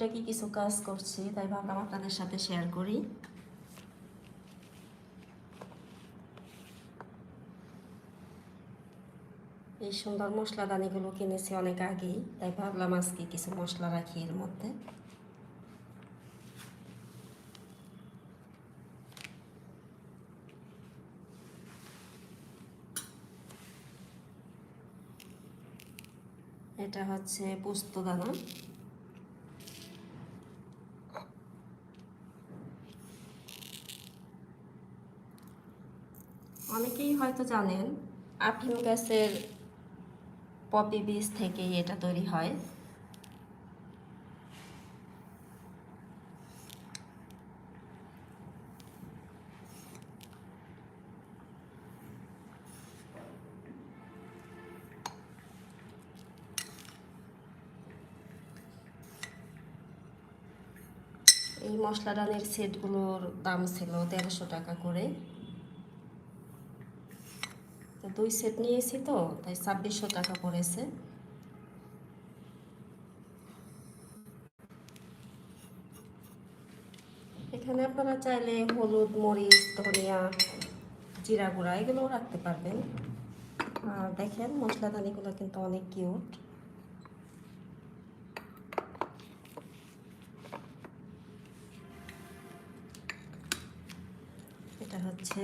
টুকিটাকি কিছু কাজ করছি, তাই ভাবলাম আপনাদের সাথে শেয়ার করি। এই সুন্দর মশলা মশলাদানিগুলো কিনেছি অনেক আগেই, তাই ভাবলাম আজকে কিছু মশলা রাখি এর মধ্যে। এটা হচ্ছে পোস্ত দানা অনেকেই হয়তো জানেন আফিম গাছের পপি বীজ থেকেই এটা তৈরি হয়। এই মশলা মশলাদানের সেটগুলোর দাম ছিল তেরোশো টাকা করে। দুই সেট নিয়েছি তো, তাই ছাব্বিশশো টাকা পড়েছে। এখানে আপনারা চাইলে হলুদ, মরিচ, ধনিয়া, জিরা গুঁড়া এগুলোও রাখতে পারবেন। আর দেখেন, মশলাদানিগুলো কিন্তু অনেক কিউট। এটা হচ্ছে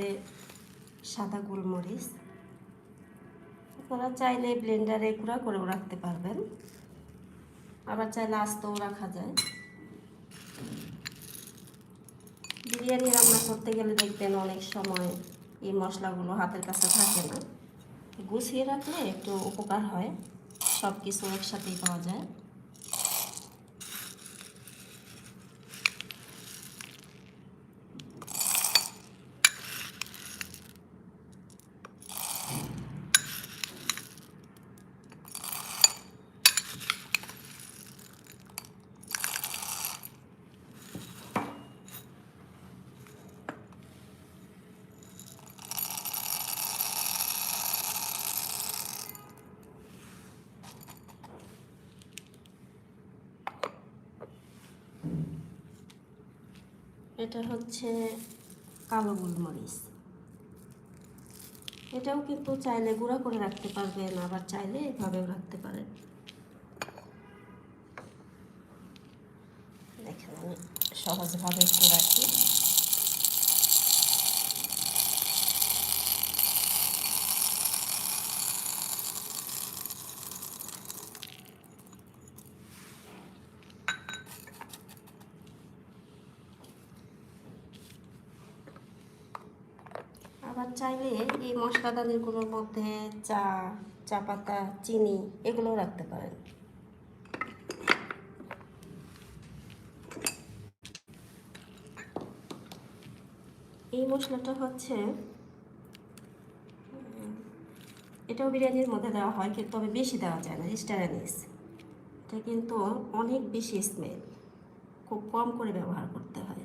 সাদা গোলমরিচ। আপনারা চাইলে ব্লেন্ডারে গুঁড়া করেও রাখতে পারবেন। আবার চাইলে আস্তেও রাখা যায়। বিরিয়ানি রান্না করতে গেলে দেখবেন অনেক সময় এই মশলাগুলো হাতের কাছে থাকে না। গুছিয়ে রাখলে একটু উপকার হয়। সব কিছু একসাথেই পাওয়া যায়। এটা হচ্ছে কালো গোলমরিচ। এটাও কিন্তু চাইলে গুঁড়া করে রাখতে পারবেন, আবার চাইলে এভাবেও রাখতে পারেন। দেখেন আমি সহজভাবে একটু রাখি আবার চাইলে এই মশলাদানিগুলোর মধ্যে চা চা পাতা, চিনি এগুলো রাখতে পারেন। এই মশলাটা হচ্ছে, এটাও বিরিয়ানির মধ্যে দেওয়া হয়, কিন্তু তবে বেশি দেওয়া যায় না স্টারানিস। এটা কিন্তু অনেক বেশি স্মেল খুব কম করে ব্যবহার করতে হয়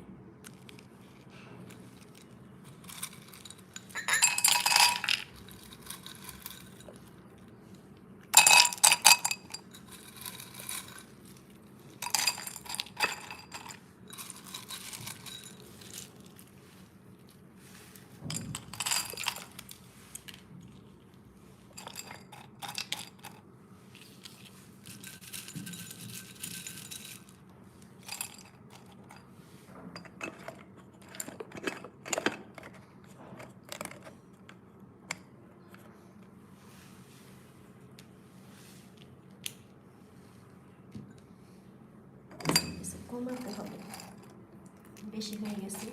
কিছু কমাতে হবে। বেশি হয়ে গেছে।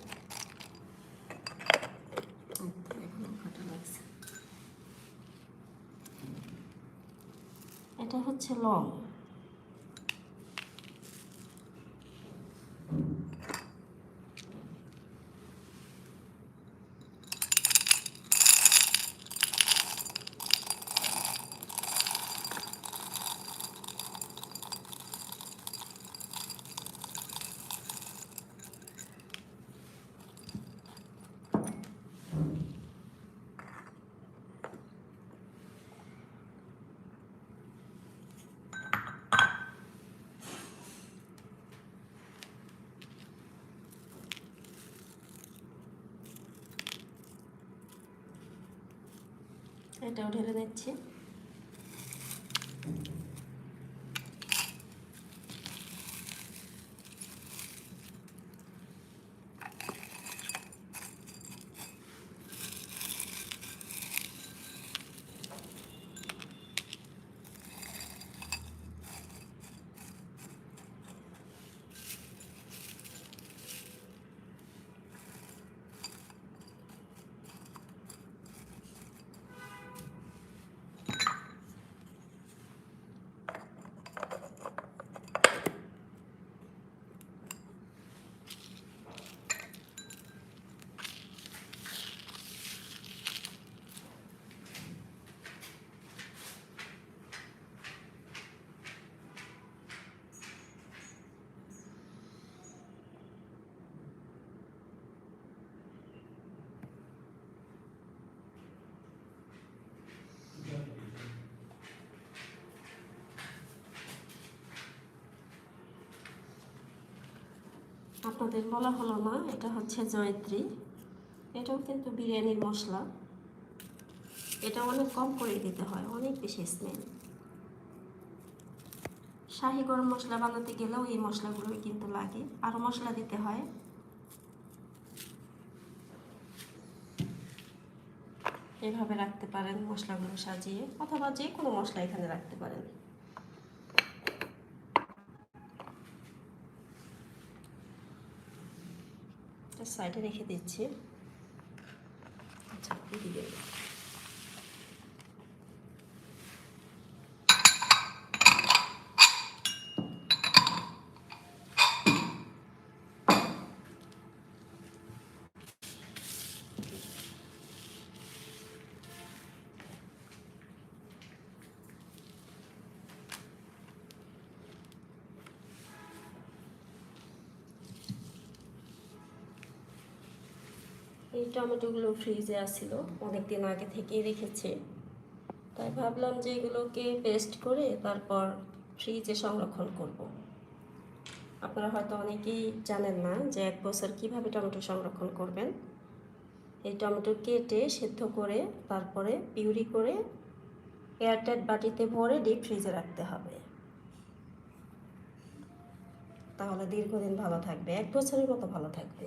এটা হচ্ছে লং এটাও ঢেলে নিচ্ছি আপনাদের বলা হলো না, এটা হচ্ছে জয়ত্রী। এটাও কিন্তু বিরিয়ানির মশলা। এটা অনেক কম করে দিতে হয়, অনেক বেশি স্মেল শাহি গরম মশলা বানাতে গেলেও এই মশলাগুলোই কিন্তু লাগে, আরও মশলা দিতে হয়। এভাবে রাখতে পারেন মশলাগুলো সাজিয়ে, অথবা যে কোনো মশলা এখানে রাখতে পারেন। সাইডে রেখে দিচ্ছি। আচ্ছা এদিকে। এই টমেটোগুলো ফ্রিজে আসছিল অনেকদিন আগে থেকেই রেখেছি। তাই ভাবলাম যে এগুলোকে পেস্ট করে তারপর ফ্রিজে সংরক্ষণ করব। আপনারা হয়তো অনেকেই জানেন না যে এক বছর কীভাবে টমেটো সংরক্ষণ করবেন। এই টমেটো কেটে সেদ্ধ করে তারপরে পিউরি করে এয়ারটাইট বাটিতে ভরে ডিপ ফ্রিজে রাখতে হবে। তাহলে দীর্ঘদিন ভালো থাকবে, এক বছরের মতো ভালো থাকবে।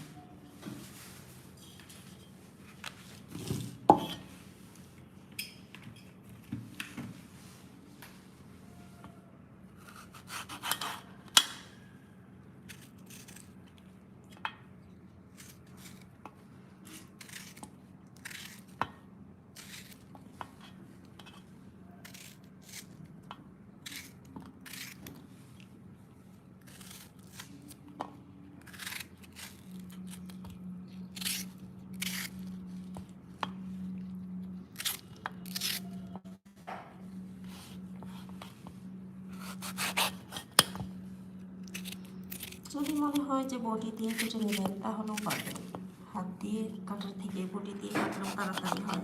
যদি মনে হয় যে বটি দিয়ে কেটে নেবেন, তাহলেও পারবেন। হাত দিয়ে, কাটার থেকে বটি দিয়ে কাটলেও তাড়াতাড়ি হয়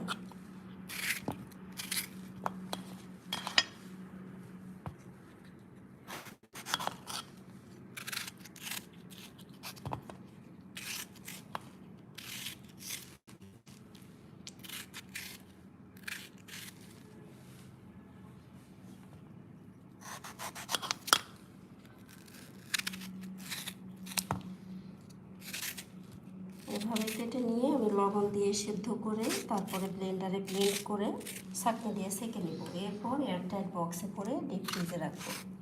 এভাবে কেটে নিয়ে আমি লবণ দিয়ে সেদ্ধ করে তারপরে ব্লেন্ডারে ব্লেন্ড করে ছাঁকনি দিয়ে সেঁকে নেব। এরপর এয়ারটাইট বক্সে করে ডিপ ফ্রিজে রাখব।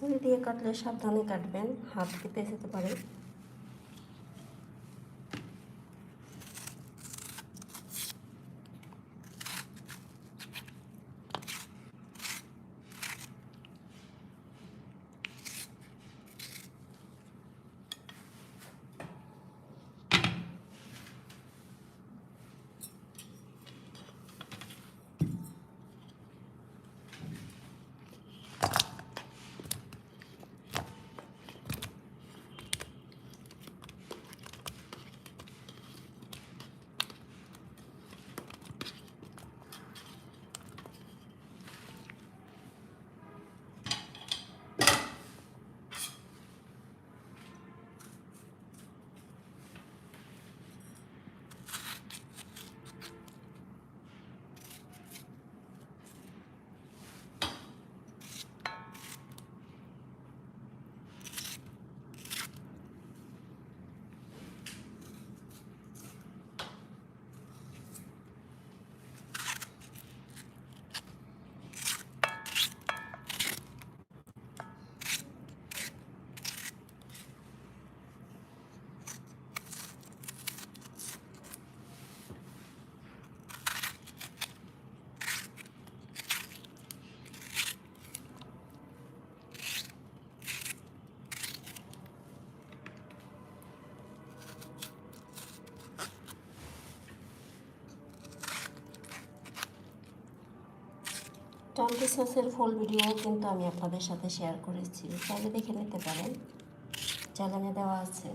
ছুরি দিয়ে কাটলে সাবধানে কাটবেন হাত কেটে যেতে পারে? টমেটো সসের ফুল ভিডিও কিন্তু আমি আপনাদের সাথে শেয়ার করেছি। চাইলে দেখে নিতে পারেন। চ্যানেলে দেওয়া আছে।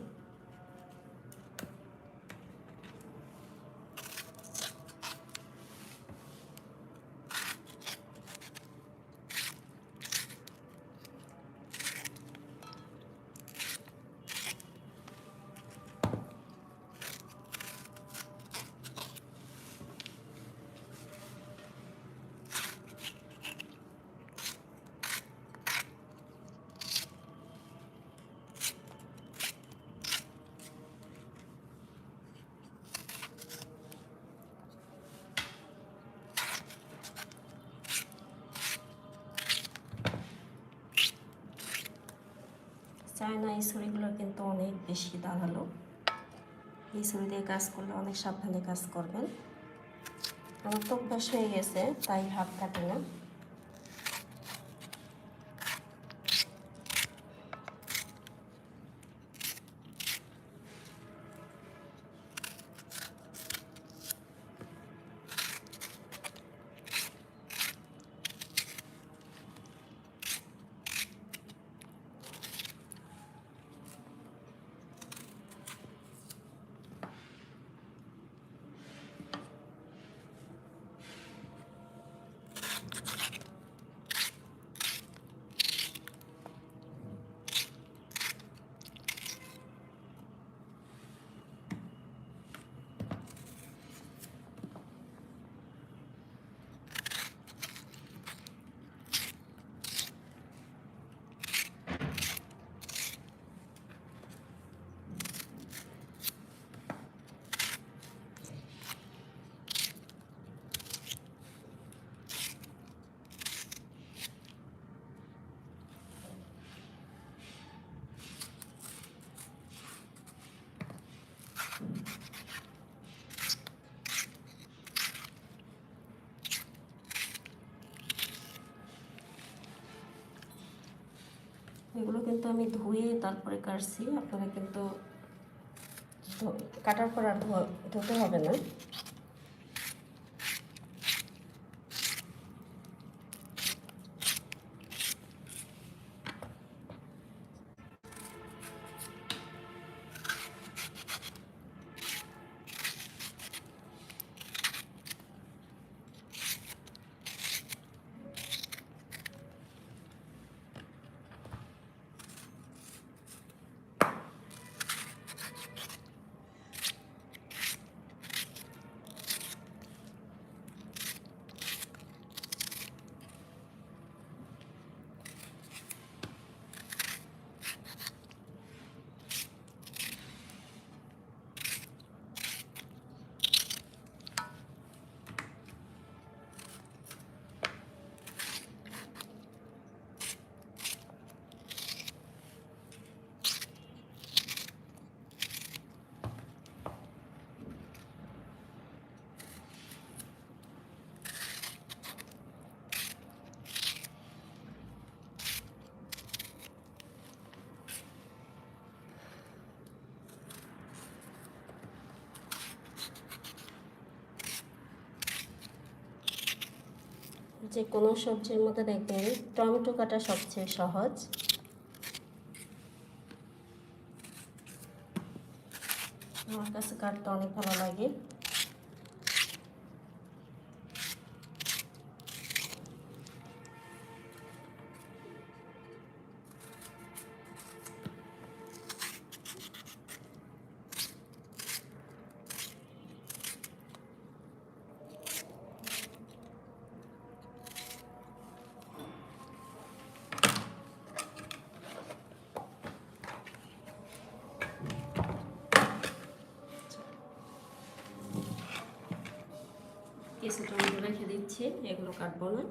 চায়না এই ছুরিগুলো কিন্তু অনেক বেশি দাঁড়াল। এই ছুরি দিয়ে কাজ করলে অনেক সাবধানে কাজ করবেন। আমার তো অভ্যাস হয়ে গেছে, তাই হাত কাটে না। এগুলো কিন্তু আমি ধুয়ে তারপরে কাটছি। আপনারা কিন্তু কাটার পর আর ধুতে হবে না। যে কোনো সবজির মধ্যে দেখবেন টমেটো কাটা সবচেয়ে সহজ। আমার কাছে কাটতে অনেক ভালো লাগে। কিছু টমেটো রেখে দিচ্ছি এগুলো কাটবো না।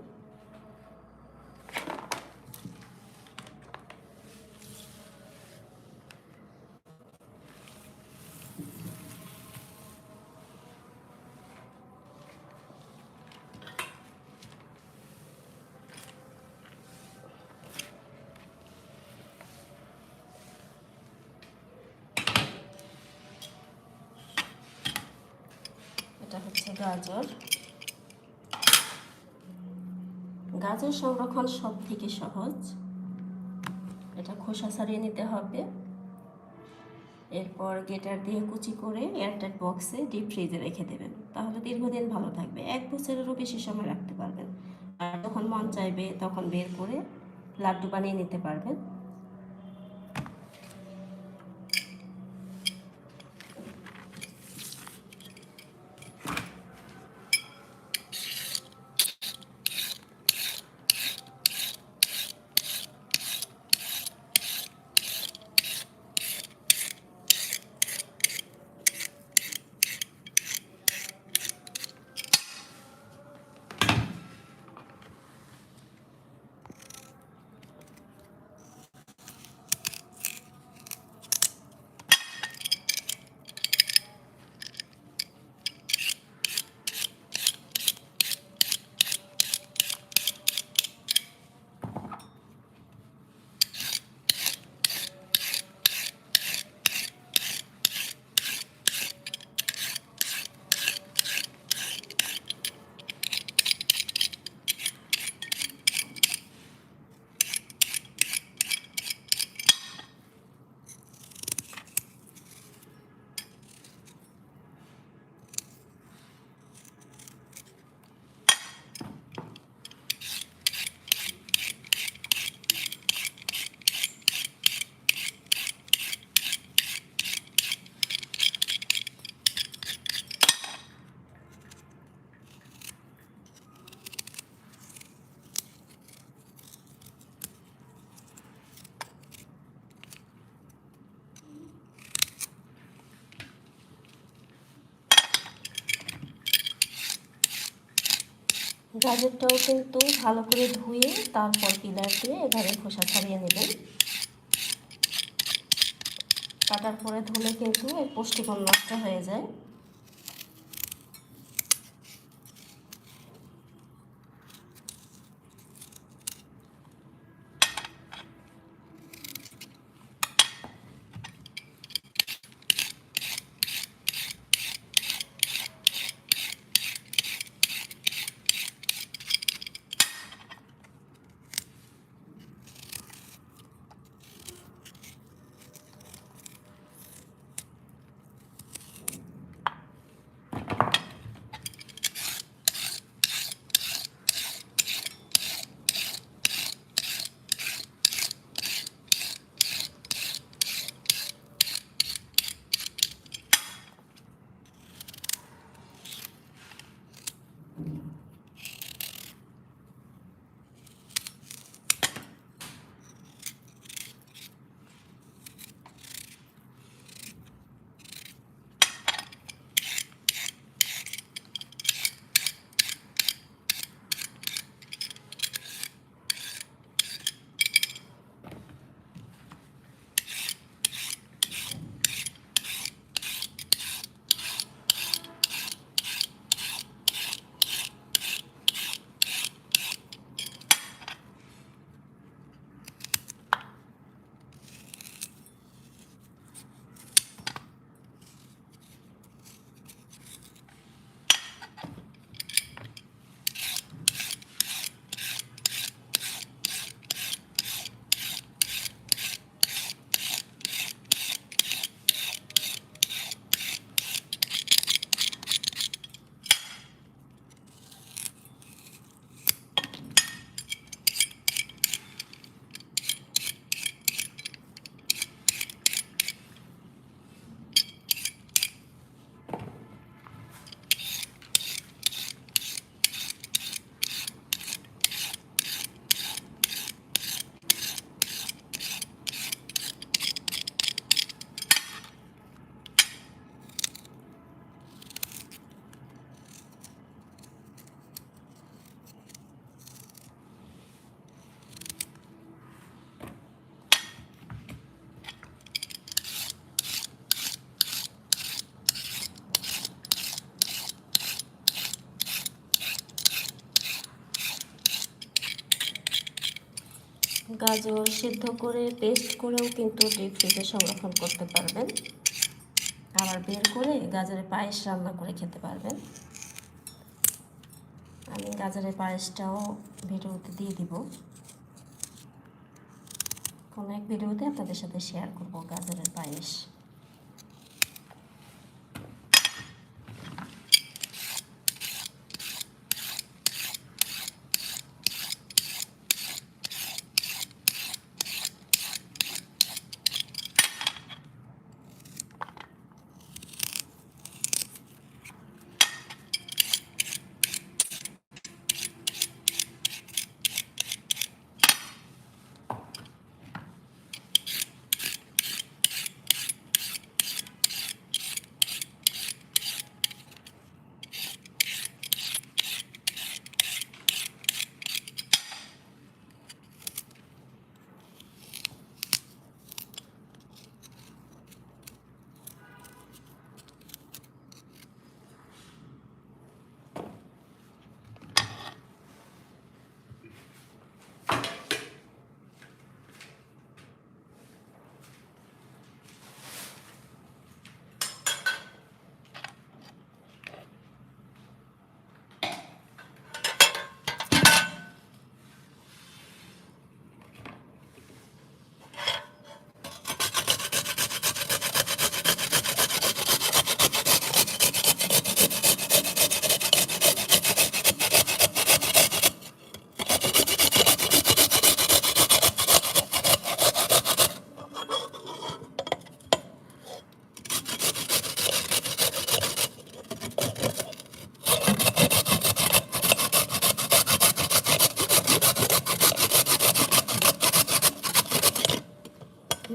এটা হচ্ছে গাজর। গাজর সংরক্ষণ সব থেকে সহজ। এটা খোসা ছাড়িয়ে নিতে হবে। এরপর গেটার দিয়ে কুচি করে এয়ারটাইট বক্সে ডিপ ফ্রিজে রেখে দেবেন। তাহলে দীর্ঘদিন ভালো থাকবে। এক বছরেরও বেশি সময় রাখতে পারবেন। আর যখন মন চাইবে তখন বের করে লাড্ডু বানিয়ে নিতে পারবেন। গাজরটাও কিন্তু ভালো করে ধুয়ে তারপর পিলার দিয়ে এভাবে খোসা ছাড়িয়ে নেবেন। কাটার পরে ধুলে কিন্তু এর পুষ্টিগুণ নষ্ট হয়ে যায়। গাজর সিদ্ধ করে পেস্ট করেও কিন্তু ডিপ ফ্রিজে সংরক্ষণ করতে পারবেন। আবার বের করে গাজরের পায়েস রান্না করে খেতে পারবেন। আমি গাজরের পায়েসটাও ভিডিওতে দিয়ে দিব। কোনো এক ভিডিওতে আপনাদের সাথে শেয়ার করব গাজরের পায়েস।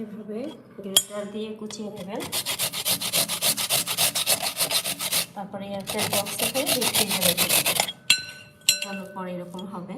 এভাবে গ্রেটার দিয়ে কুচিয়ে নেবেন। তারপরে এয়ারটেল বক্সে করে ডিপ ফ্রিজে রেখে দেবেন পরে এরকম হবে।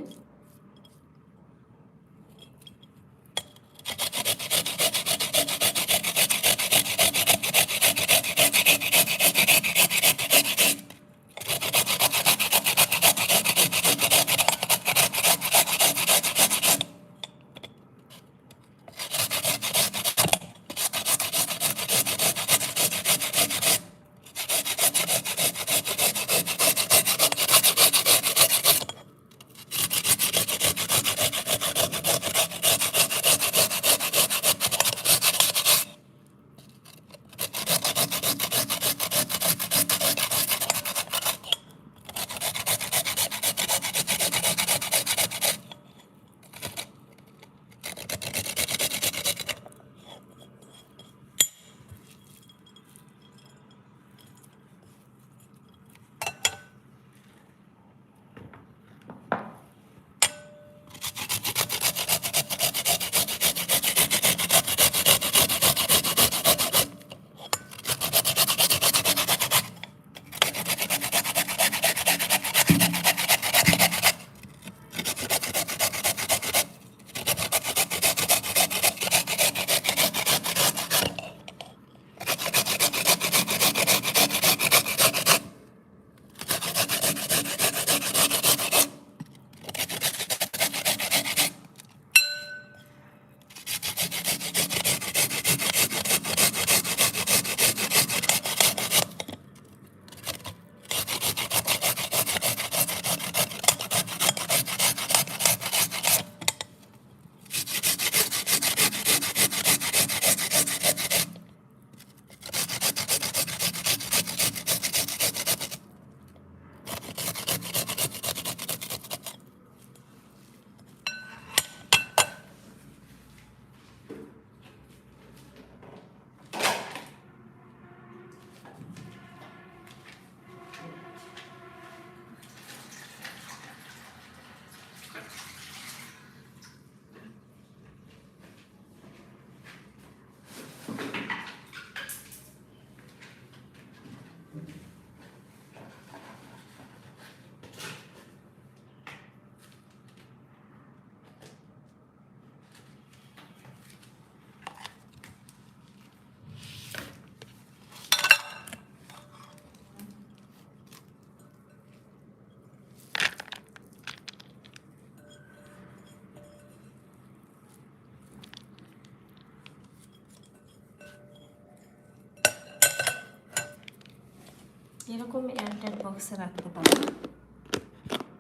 এরকম এয়ারটাইট বক্সে রাখতে পারেন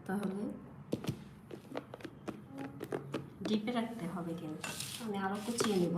তাহলে ডিপে রাখতে হবে কিন্তু। আমি আরও কুচিয়ে নেব।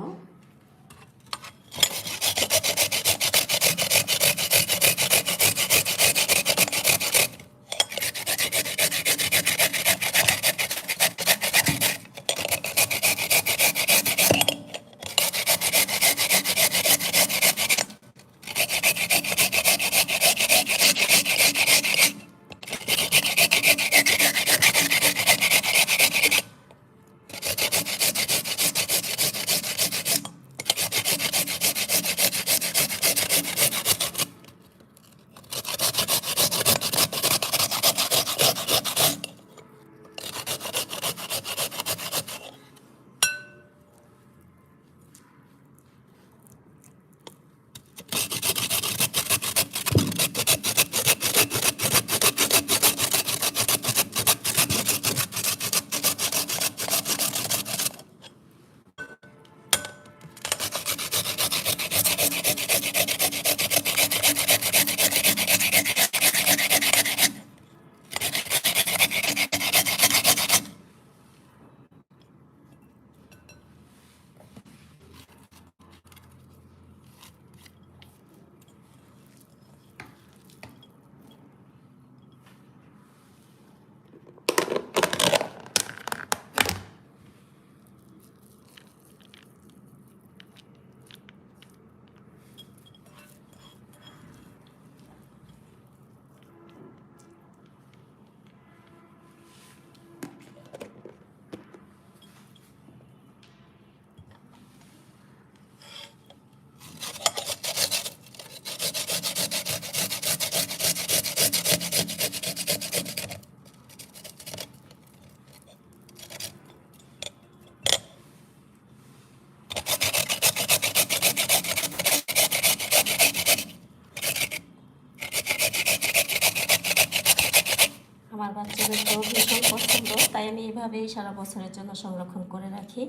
আমার বাচ্চাদের তো ভীষণ পছন্দ তাই আমি এইভাবেই সারা বছরের জন্য সংরক্ষণ করে রাখি।